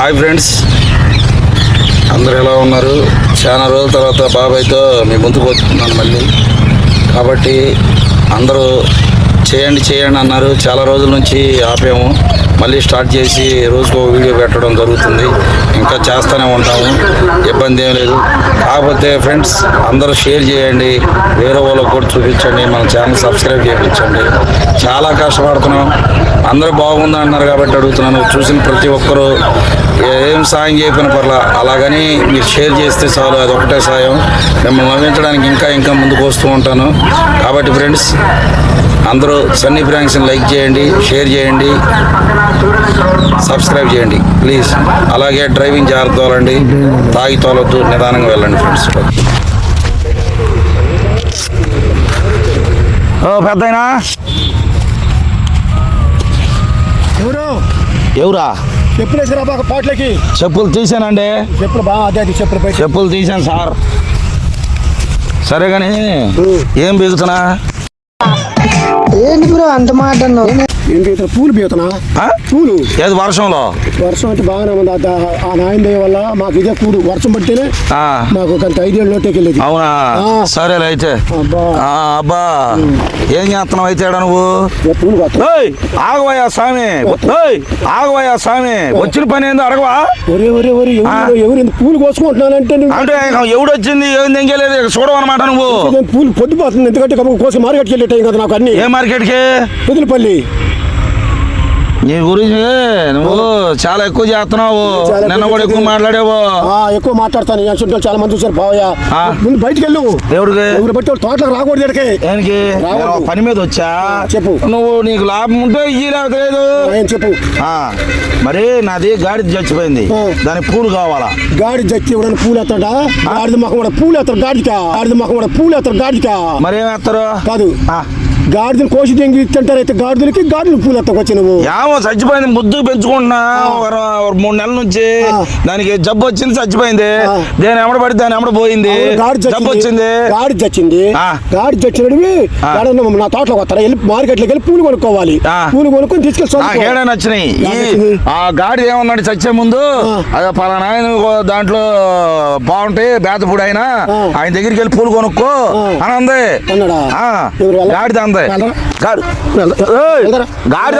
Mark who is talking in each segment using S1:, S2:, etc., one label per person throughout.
S1: Hi friends. అందరు ఎలా ఉన్నారు? చాలా రోజుల తర్వాత బాబాయ్తో మీ ముందుకు వస్తున్నాను మళ్ళీ. కాబట్టి అందరూ చేయండి చేయండి అన్నారు. చాలా రోజుల నుంచి ఆపాము. మళ్ళీ స్టార్ట్ చేసి రోజుకు వీడియో పెట్టడం జరుగుతుంది. ఇంకా చేస్తూనే ఉంటాము. ఇబ్బంది ఏం లేదు. కాకపోతే ఫ్రెండ్స్ అందరూ షేర్ చేయండి. వేరే వాళ్ళకు కూడా చూపించండి. మన ఛానల్ సబ్స్క్రైబ్ చేయించండి. చాలా కష్టపడుతున్నాం. అందరూ బాగుంది అన్నారు కాబట్టి అడుగుతున్నాను. చూసిన ప్రతి ఒక్కరూ ఏం సాయం చేయకపోయిన పర్లా. అలాగని మీరు షేర్ చేస్తే చాలు అది ఒకటే సాయం. మిమ్మల్ని నవ్వించడానికి ఇంకా ఇంకా ముందుకు వస్తూ ఉంటాను. కాబట్టి ఫ్రెండ్స్ అందరూ సన్నీ ఫ్రాంక్స్ని లైక్ చేయండి షేర్ చేయండి సబ్స్క్రైబ్ చేయండి ప్లీజ్. అలాగే డ్రైవింగ్ జాగ్రత్త తోలండి తాగి తోలొద్దు నిదానంగా వెళ్ళండి ఫ్రెండ్స్. ఓ పెద్దయినా?
S2: ఎవరు?
S1: ఎవరా?
S2: చెప్పులు బాగా పాటలకి.
S1: చెప్పులు తీసానండి.
S2: చెప్పులు బాగా అదే అది చెప్పులు
S1: చెప్పులు తీసాను సార్. సరే కానీ ఏం బిగుతున్నా?
S3: ఏంటి బ్రో అంత మాట
S2: ఏంటి ఇతను పూలు బీగుతున్నా
S1: ఆ?
S2: పూలు?
S1: ఏది వర్షంలో?
S2: వర్షం అంటే బాగానే ఉంది ఆ- నాయన వల్ల మాకు ఇదే కూడు. వర్షం పడితేనే
S1: ఆ,
S2: మాకు కొంత ఐదేళ్ళు నోటేకి వెళ్ళేది
S1: అవునా?
S2: ఆ.
S1: సరేలే అయితే.
S2: అబ్బా.
S1: ఏం చేస్తున్నావు అయితే నువ్వు?
S2: పూలు
S1: ఆగవయ్యా స్వామి. ఆగవయ్యా స్వామి. వచ్చిన పని ఏందో అడగవా?
S2: ఒరే ఒరే ఒరే ఎవరు పూలు కోసుకుంటున్నానంటే
S1: అంటే ఎవడు వచ్చింది ఏం తెంగలేదు? చూడవన్నమాట నువ్వు.
S2: పూలు పొద్దుపోతుంది? ఎందుకంటే కోసం మార్కెట్కి వెళ్ళే టైం కదా నాకు అన్ని.
S1: ఏ మార్కెట్కి?
S2: పొద్దులపల్లి
S1: నీ గురించి నువ్వు చాలా ఎక్కువ చేస్తున్నావు. నిన్న కూడా ఎక్కువ మాట్లాడావు.
S2: ఆ, ఎక్కువ మాట్లాడతాను. చుట్టాలు చాలా మంది చూసారు బావయ్య. ముందు బయటికి వెళ్ళు.
S1: ఎవరికి?
S2: ఎవరు బట్టి తోటలకు రాకూడదు
S1: దేనికి. నేను పని మీద వచ్చా?
S2: చెప్పు.
S1: నువ్వు నీకు లాభం ఉంటే ఇయ్యి లేదు.
S2: చెప్పు?
S1: మరి నాది గాడి చచ్చిపోయింది. దానికి పూలు కావాలా?
S2: గాడి జచ్చి ఇవ్వడానికి పూలు ఎత్తాడా గాడిద మొహం కూడా పూలు ఎత్తాడు గాడిక. గాడిద మొహం కూడా పూలు ఎత్తాడు గాడిక.
S1: మరి వేస్తారు?
S2: కాదు.
S1: ఆ,
S2: గాడిదలు కోసి దెంగి తింటారు అయితే గాడిదలకి గాడిదలు పూలు ఎత్తకు వచ్చి నువ్వు
S1: ఏమో చచ్చిపోయింది ముద్దుకు పెంచుకుంటున్నా మూడు నెలల నుంచి. దానికి జబ్బు వచ్చింది చచ్చిపోయింది. దేని ఎమ్మడ పడి దాని ఎమ్మడ పోయింది జబ్బు వచ్చింది
S2: గాడి చచ్చింది. గాడి చచ్చినవి నా తోటలో వస్తారా వెళ్ళి మార్కెట్లోకి వెళ్ళి పూలు కొనుక్కోవాలి. పూలు కొనుక్కొని తీసుకెళ్ళి.
S1: ఏడా నచ్చినాయి. ఆ గాడి ఏమన్నాడు చచ్చే ముందు. అదే పలానా ఆయన దాంట్లో బాగుంటాయి బేతపూడి ఆయన. ఆయన దగ్గరికి వెళ్ళి పూలు కొనుక్కో. అని అంది గాడిద అంది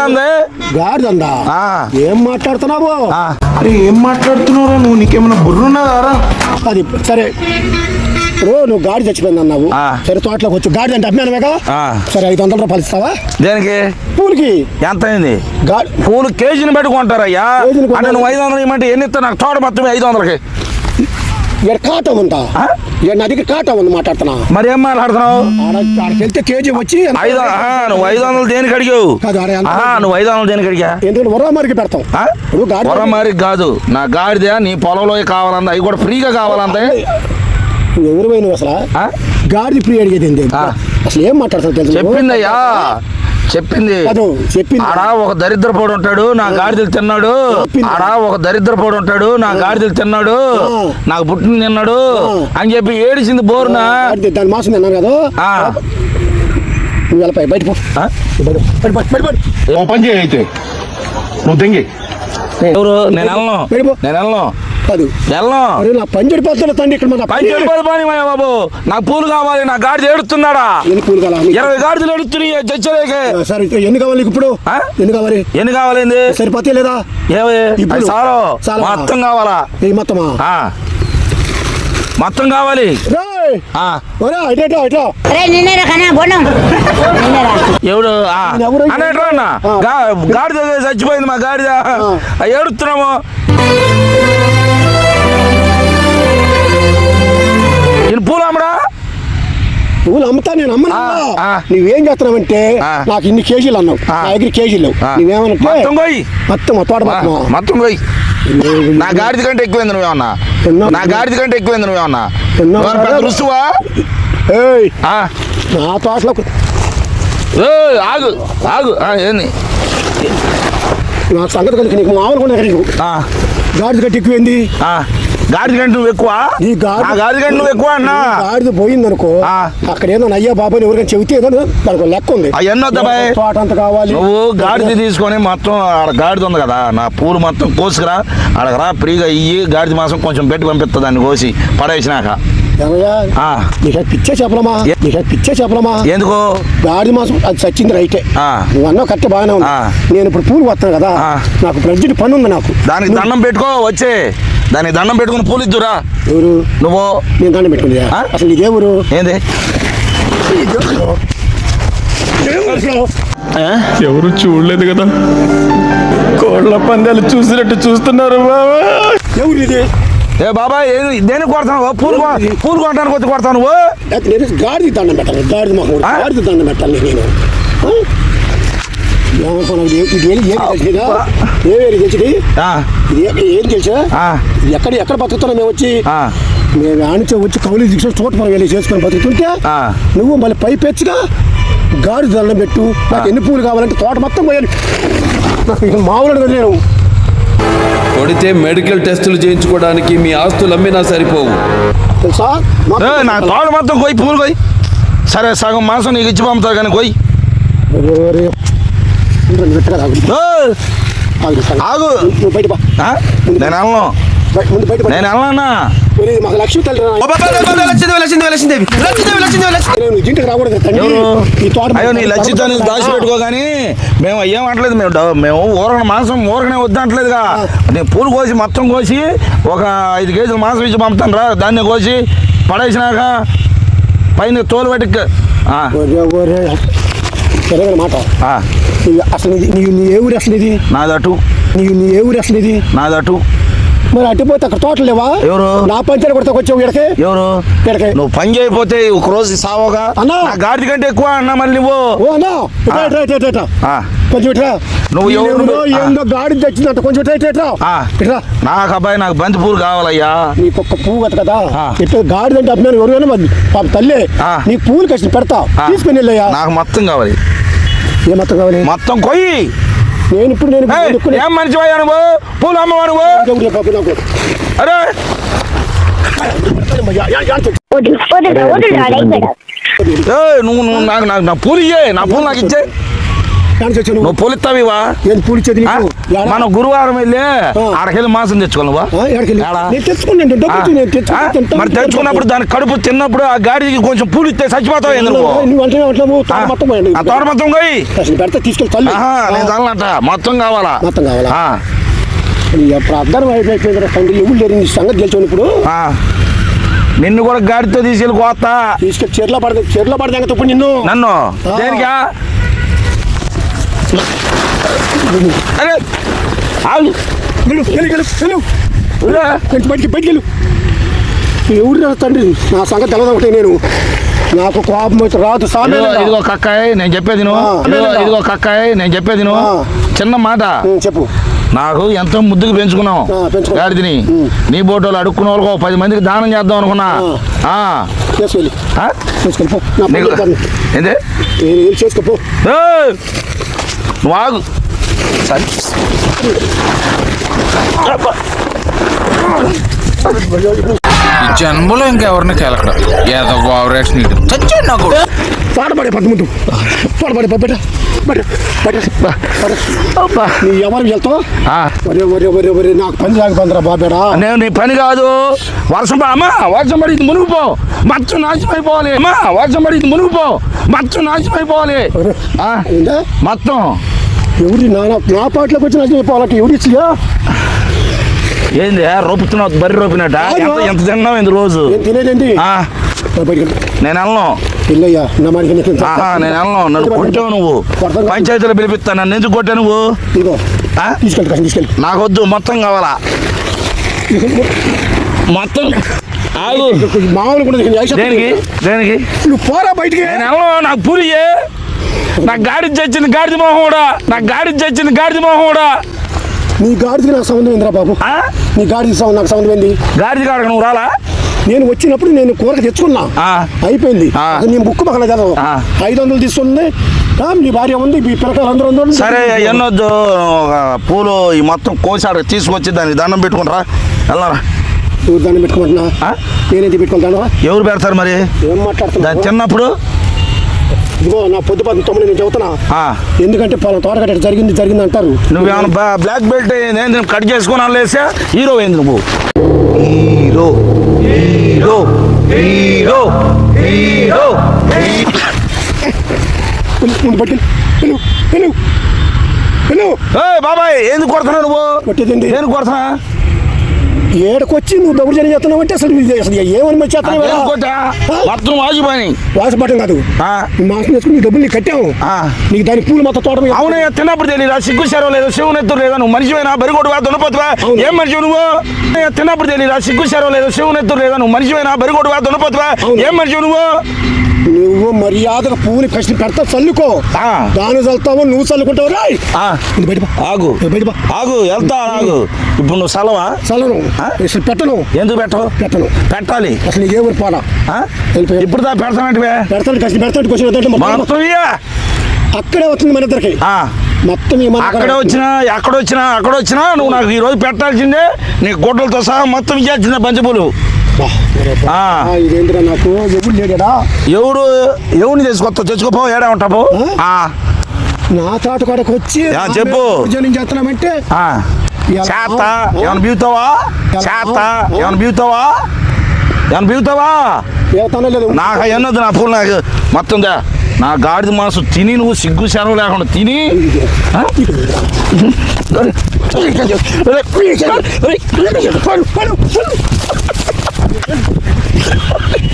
S1: అంది
S2: గాడిదందా
S1: ఆ.
S2: ఏం మాట్లాడుతున్నావు.
S4: అరే ఏం మాట్లాడుతున్నారా నువ్వు? నీకేమైనా బుర్రున్నదారా
S2: అది సరే. ఇప్పుడు నువ్వు గాడి చచ్చిపోయింది అన్నావు. సరే తోటలోకి వచ్చి. గాడి అంటే అభిమానమేగా?
S1: ఆ.
S2: సరే ఐదు వందల రూపాయలు ఇస్తావా?
S1: దేనికి?
S2: పూలకి.
S1: ఎంత అయింది పూలు కేజీని పెట్టుకుంటారయ్యా నువ్వు ఐదు వందలు ఇవ్వమంటే ఎన్ని ఇస్తా నాకు తోట మొత్తం ఐదు వందలకి.
S2: ఇక్కడ కాటం ఉందా? ఇక్కడ నా దగ్గర కాటం ఉంది మాట్లాడుతున్నా.
S1: మరి ఏం మాట్లాడుతున్నావు
S2: వెళ్తే కేజీ వచ్చి
S1: ఐదు నువ్వు ఐదు వందలు దేనికి అడిగావు? నువ్వు ఐదు వందలు దేనికి అడిగా?
S2: ఎందుకంటే ఉరమరికి పెడతాం
S1: ఆ?
S2: ఇప్పుడు గాడి
S1: మరి కాదు. నా గాడిద నీ పొలంలో కావాలందా? అవి కూడా ఫ్రీగా కావాలంతే.
S2: ఎవరు పోయిన అసలు?
S1: ఆ?
S2: గాడి ఫ్రీ అడిగేది. అసలు ఏం మాట్లాడతావు?
S1: చెప్పిందయ్యా. చెప్పింది
S2: చెప్పింది
S1: ఆడ ఒక దరిద్రపోడు ఉంటాడు నా గాడిదలు తిన్నాడు
S2: చెప్పింది.
S1: ఆడ ఒక దరిద్రపోడు ఉంటాడు నా గాడిదలు తిన్నాడు. నాకు పుట్టిన తిన్నాడు. అని చెప్పి ఏడిసింది బోరున
S2: దాని మాసం తిన్నాను కదా. నువ్వు వెళ్ళిపోయి బయట పో
S1: ఆ?
S2: బయట పో, బయట పో, బయట పో.
S4: ఓ పని చేయి అయితే నువ్వు
S1: ఎవరు? నేను వెళ్ళను. నేను వెళ్ళను
S2: కాదు.
S1: వెళ్ళను
S2: అరే నా పని చెడిపోతున్నా తండ్రి ఇక్కడ మన
S1: పని చెడిపోదు పని మాయ బాబు. నాకు పూలు కావాలి నా గాడిద ఏడుతున్నాడా
S2: ఎన్ని పూలు కావాలి?
S1: ఇరవై గాడిదలు ఏడుతున్నాయి చచ్చలేకే
S2: సరే ఎన్ని కావాలి ఇప్పుడు? ఎన్ని కావాలి?
S1: ఎన్ని కావాలింది
S2: సరిపోతే లేదా? ఇప్పుడు.
S1: సారో. మొత్తం కావాలా?
S2: మొత్తమా.
S1: మొత్తం కావాలి.
S2: ఒరే, ఇటేటో, ఇటో.
S5: రే నిన్నేరా కన్నా బోనం నిన్నేరా
S1: ఎవడు ఆ.
S2: నేను ఎవరు?
S1: అన్న ఎట్లా అన్న
S2: ఆ.
S1: గా- గాడిద చచ్చిపోయింది మా గాడిద ఆ, ఏడుస్తున్నాము ఈయన పూలు అమ్మడా
S2: నువ్వు అమ్ముతా నేను అమ్మను. నువ్వేం చేస్తున్నావంటే. నాకు ఇన్ని కేజీలు అన్నావు. నా దగ్గర కేజీలు. లేవు.
S1: ఆ.
S2: నువ్వేమనంటే
S1: మొత్తం
S2: తోట మొత్తం
S1: పోయి నా గాడిద కంటే ఎక్కువైంది నువ్వేమన్నా? నా గాడిద కంటే ఎక్కువైంది నువ్వేమన్నా? నువ్వేమన్నా ఆ.
S2: నా తోటలో
S1: ఆగు ఆగు. ఏంది?
S2: నా సంగతి కనుక నీకు మామూలు కూడా గాడిద కట్టి ఎక్కువైంది.
S1: ఆ. గాడిద కంటే నువ్వు ఎక్కువ?
S2: నా
S1: గాడిద కంటే నువ్వు ఎక్కువ అన్నా?
S2: గాడిద పోయింది అనుకో. అక్కడ ఏదో అయ్యా బాబా ఎవరికైనా చెబితే ఏదో దానికి లెక్క ఉంది.
S1: అవన్నీ వద్దాబాయ్
S2: తోట అంత కావాలి?
S1: నువ్వు గాడిద తీసుకొని మొత్తం ఆడ గాడిద ఉంది కదా నా పూలు మొత్తం కోసుకురా ఆడకరా ఫ్రీగా ఇయ్యి గాడిద మాసం కొంచెం పెట్టి పంపిస్తా దాన్ని కోసి పడేసినాక.
S2: పిచ్చే చెప్పలమా? పిచ్చే చెప్పలమా?
S1: ఎందుకు?
S2: గాడి మాసం అది చచ్చింది రైటే.
S1: ఆ.
S2: నువ్వు అన్నావు కరెక్ట్ బాగానే ఉంది. నేను ఇప్పుడు పూలు వస్తాను కదా. నాకు ప్రజెంట్ పని ఉంది నాకు.
S1: దానికి దండం పెట్టుకో వచ్చే. దానికి దండం పెట్టుకుని పూలు ఇద్దురా
S2: ఎవరు?
S1: నువ్వు?
S2: నేను దండం పెట్టుకుంది
S1: ఆ?
S2: అసలు ఇదేవరు
S1: ఏంది?
S3: ఎవరు? చూడలేదు కదా? కోళ్ళ పందాలు చూసినట్టు చూస్తున్నారు బాబా
S2: ఎవరు ఇది
S1: ఏ బాబాయ్ ఏది దేనికి కొడతాను పూలు కొ- పూలు కొట్టడానికి వచ్చి కొడతాను నువ్వు?
S2: లేకపోతే నేను గాడిది దండం పెట్టాలి. గాడిది మాకు? గాడిది దండం పెట్టాలి నేను. ఏం తెలుసా? ఎక్కడ ఎక్కడ బతుకుతున్నాం మేము వచ్చి
S1: ఆ.
S2: మేము ఆనిచే వచ్చి కౌలు తీసుకొని చోట మనం వెళ్ళి చేసుకొని బతుకుతుంటే
S1: ఆ.
S2: నువ్వు మళ్ళీ పై పెచ్చుగా గాడి దండం పెట్టు. నాకు ఎన్ని పూలు కావాలంటే తోట మొత్తం పోయాలి. నాకు ఇక మామూలు నేను.
S6: కొడితే మెడికల్ టెస్టులు చేయించుకోవడానికి మీ ఆస్తులు అమ్మినా సరిపోవు.
S2: తెలుసా?
S1: నా తోట మొత్తం కొయ్యి పూలు కొయ్యి. సరే సగం మాసం నీకు ఇచ్చి పంపుతా కానీ కొయ్యి.
S2: ఆగు, బయట?
S1: నేను వెళ్ళను. నేను వెళ్ళనా అయ్యో నీ లచ్చితాన్ని దాచిపెట్టుకో కానీ మేము ఏం అంటలేదు మేము మేము ఊరగన మాంసం ఊరగనే వద్దంటలేదుగా నేను పూలు కోసి మొత్తం కోసి ఒక ఐదు కేజీల మాంసం ఇచ్చి పంపుతాను రా దాన్ని కోసి పడేసినాక పైన తోలు పెట్టి
S2: మాట అసలు ఇది నీ నీ ఏ ఊరు అసలు ఇది
S1: నాదటు
S2: నీ నీ ఏ ఊరు అసలు ఇది
S1: నాదటు
S2: మరి అడ్డిపోతే అక్కడ తోటలు లేవా
S1: ఎవరు?
S2: నా పంచాయతీ కొడతా వచ్చావు ఇక్కడికి
S1: ఎవరు
S2: ఇక్కడికి
S1: నువ్వు పని చేయకపోతే ఒక రోజు సావగా
S2: అన్నా.
S1: గాడిద కంటే ఎక్కువ అన్నా మళ్ళీ నువ్వు
S2: ఓ అన్నా ఇట్రా.
S1: ఆ.
S2: కొంచెం ఇట్రా
S1: నువ్వు ఎవరు? ఆ.
S2: ఏందో గాడి తెచ్చిందంట కొంచెం ఇట్రా, ఇట్రా.
S1: ఆ.
S2: ఇట్రా
S1: నాకు అబ్బాయి నాకు బంతి పూలు కావాలయ్యా
S2: నీకు ఒక్క పువ్వు కథ కదా
S1: ఆ.
S2: ఇట్లా గాడి అంటే అభిమానం ఎవరైనా మరి పాప తల్లి
S1: ఆ.
S2: నీకు పువ్వులు కసి పెడతా
S1: ఆ.
S2: తీసుకుని వెళ్ళయ్యా
S1: నాకు మొత్తం కావాలి
S2: ఏ మొత్తం కావాలి
S1: మొత్తం కొయ్యి
S2: నేను ఇప్పుడు నేను
S1: ఏయ్,
S2: ఇప్పుడు
S1: ఏం మనిషి అయ్యా నువ్వు పూలు అమ్మవా నువ్వు
S2: ఎవరు పాప నాకు
S1: అరే
S2: యా- యా- యా-
S5: వదులు వదులు వదులు అయిపోయాడు
S1: ఏయ్, నువ్వు నువ్వు నాకు నాకు నా పూలు ఇయ్యే నా పూలు నాకు ఇచ్చే
S2: యాడికి వచ్చావు నువ్వు?
S1: నువ్వు పూలు ఇస్తావివా
S2: ఏంది పూలు ఇచ్చేది నీకు యాడ?
S1: మనం గురువారం వెళ్ళి. ఆడకెళ్ళి మాసం తెచ్చుకోవాలి నువ్వా
S2: ఆ, యాడికి వెళ్ళి?
S1: యాడ?
S2: నేను తెచ్చుకున్నాను డబ్బు ఇచ్చి నేను
S1: ఆ?
S2: తెచ్చుకుని తింటా.
S1: మరి తెచ్చుకున్నప్పుడు దాని కడుపు తిన్నప్పుడు ఆ గాడికి కొంచెం పూలు ఇస్తే చచ్చిపోతావు?
S2: తోట మొత్తం
S1: పోయి నేను మొత్తం కావాలా
S2: మొత్తం కావాలా అర్థం అయిపోయింది తండ్రి ఎవరు లేరు సంగతి గెలిచాను ఇప్పుడు
S1: ఆ. నిన్ను కూడా గాడితో తీసుకెళ్ళి కోస్తా
S2: తీసుకెళ్ళి చీరలో పడదు చీరలో పడదు నిన్ను
S1: నన్ను. దేనికా అరే! ఆగు.
S2: వెళ్ళు, వెళ్ళు, వెళ్ళు, వెళ్ళు.
S1: ఉరే.
S2: కొంచెం బయటికి బయటికి వెళ్ళు! ఎవరు తండ్రి? నా సంగతి తెలవదు ఒకటే నేను? నాకు కోపం రాదు
S1: ఇదిగో కక్కాయ్ నేను చెప్పేది. ఇదిగో కక్కాయ్ నేను చెప్పేది. చిన్న మాట.
S2: చెప్పు.
S1: నాకు ఎంతో ముద్దుకు పెంచుకున్నావు.
S2: ఆ, పెంచుకో.
S1: గాడిదని. నీ బోటోలు అడుక్కున్న వాళ్ళకు పది మందికి దానం చేద్దాం అనుకున్నా. ఆ. ఆగు. సరే.
S7: జన్మలో ఇంకెవరిని కెలకడం? ఏదో ఓవరాక్షన్ ఇది చచ్చాడు నాకు
S2: పాడబడే పట్టు ముందు పాడబడే బట్ట బట్ట బట్ట నీ ఎవరు వెళ్తావు?
S1: ఆ.
S2: ఒరే ఒరే ఒరే ఒరే నాకు పని సాగిపోందిరా బాబేడా.
S1: నేను నీ పని కాదు. వర్షం అమ్మా వర్షం పడి ఇది మునిగిపో. మచ్చు నాశనం అయిపోవాలి. అమ్మా వర్షం పడి ఇది మునిగిపో. మచ్చు నాశనం అయిపోవాలి. మొత్తం.
S2: ఎవరి నా నా- పాటలోకి వచ్చి నాకు చెప్పాలంటే ఎవరు ఇచ్చియా
S1: ఏంది రొప్పుతున్నావు బరి రొప్పినట్ట?
S2: కాదు.
S1: ఎంత తిన్నావు ఇంత రోజు?
S2: తినేదేంటి?
S1: నేను వెళ్ళను.
S2: వెళ్ళయ్యా నా నీకు
S1: ఆహా నేను వెళ్ళను. నన్ను కొట్టావు నువ్వు. పంచాయతీలో పిలిపిస్తా. నన్ను ఎందుకు కొట్టా నువ్వు?
S2: తీసుకెళ్ళి కాస్త తీసుకెళ్ళి
S1: నాకొద్దు మొత్తం కావాలా? మొత్తం ఆగు.
S2: మామూలు కూడా నీకు
S1: దేనికి? దేనికి?
S2: నువ్వు పోరా బయటికి.
S1: నేను వెళ్ళను నాకు పూరియే నాకు గాడి చచ్చింది గాడిద మొహం కూడా. నాకు గాడి చచ్చింది గాడిద మొహం కూడా.
S2: నీ గాడికి నాకు సంబంధం ఏందిరా బాబు?
S1: ఆ?
S2: నీ గాడికి సంబంధం నాకు సంబంధం ఏంది?
S1: గాడిద కాడకు నువ్వు రాలా?
S2: నేను వచ్చినప్పుడు నేను కూరకు తెచ్చుకున్నా.
S1: ఆ.
S2: అయిపోయింది.
S1: ఆ.
S2: అసలు నేను బుక్ పక్కన చదవు
S1: ఆ.
S2: ఐదు వందలు తీసుకుంది. ఆ, నీ భార్య ఉంది మీ పిల్లకాయలు అందరూ ఉంది
S1: సరే ఎన్నొద్దు ఒక పూలు ఈ మొత్తం కోసాడు తీసుకొచ్చి దానికి దండం పెట్టుకుంటారా వెళ్ళరా.
S2: నువ్వు దాన్ని పెట్టుకోమంటున్నా?
S1: ఆ?
S2: నేనేది పెట్టుకుంటాను
S1: ఎవరు పెడతారు మరి?
S2: ఏం మాట్లాడుతున్నా
S1: చిన్నప్పుడు
S2: ఇదిగో నా పొద్దు పది తొమ్మిది నేను చెబుతున్నా. ఎందుకంటే పొలం తోట కట్ట జరిగింది జరిగింది అంటారు
S1: నువ్వేమైనా బా- బ్లాక్ బెల్ట్ ఏంది కట్ చేసుకుని లేసా హీరో ఏంది నువ్వు? హీరో హీరో హీరో హీరో
S2: ముందు పట్టి
S1: బాబాయ్ ఎందుకు కొడుతున్నావు నువ్వు?
S2: కొట్టేదండి
S1: నేను కొడుతున్నా
S2: ఏడకొచ్చి నువ్వు దౌర్జన్యం చేస్తున్నావు అంటే అసలు అసలు ఏమని
S1: కొట్టా మొత్తం వాజిపోయి
S2: వాసపడటం కాదు. మాసం చేసుకుని నీ డబ్బులు నీకు కట్టాము.
S1: ఆ.
S2: నీకు దాని పూలు మొత్తం తోట
S1: అవునయ్య తిన్నప్పుడు తెలియదా? సిగ్గు శరం లేదు? శివుని ఎత్తురు లేదా? నువ్వు మనిషివేనా? బరిగొడువా? దున్నపోతువా?
S2: అవును.
S1: ఏం మనిషి నువ్వు? తిన్నప్పుడు తెలియదా? సిగ్గు శరం లేదు? శివుని ఎత్తురు లేదా? నువ్వు మనిషివేనా? బరిగొడువా? దున్నపోతువా?
S2: అవును.
S1: ఏం మనిషి నువ్వు?
S2: నువ్వు మర్యాదగా పువ్వుని కసి పెడతా చల్లుకో. దాని చల్లుతావు నువ్వు చల్లుకుంటావు రాయ్. బయట.
S1: ఆగు.
S2: బయట.
S1: ఆగు వెళ్తా ఆగు. ఇప్పుడు నువ్వు సెలవా
S2: చల్లను.
S1: ఆ?
S2: అసలు పెట్టను.
S1: ఎందుకు పెట్టవు?
S2: పెట్టను.
S1: పెట్టాలి.
S2: అసలు ఏ ఊరు పోనా.
S1: ఇప్పుడు దా పెడతానంటివే
S2: పెడతాడు కసి పెడతాడు క్వశ్చన్. అక్కడే వచ్చింది మన ఇద్దరికి. మొత్తం
S1: అక్కడే వచ్చినా ఎక్కడ వచ్చినా అక్కడ వచ్చినా నువ్వు నాకు ఈ రోజు పెట్టాల్సిందే నీ గుడ్డలతో సహా మొత్తం ఇచ్చాల్సిందే బంతిపూలు
S2: నాకు ఎప్పుడు లేడా
S1: ఎవడు ఎవరిని తెచ్చుకొస్తా తెచ్చుకోపో ఏడా ఉంటావు?
S2: నా తోట కాడకు వచ్చి
S1: చెప్పు.
S2: చేస్తున్నామంటే
S1: చేత? ఏమైనా బీగుతావా? చేత? ఏమైనా బీగుతావా ఏమైనా బీగుతావా నాకు ఎన్నది నా పూలు నాకు మొత్తం నా గాడిద మనసు తిని నువ్వు సిగ్గు శరం లేకుండా తిని
S2: Oh, my God.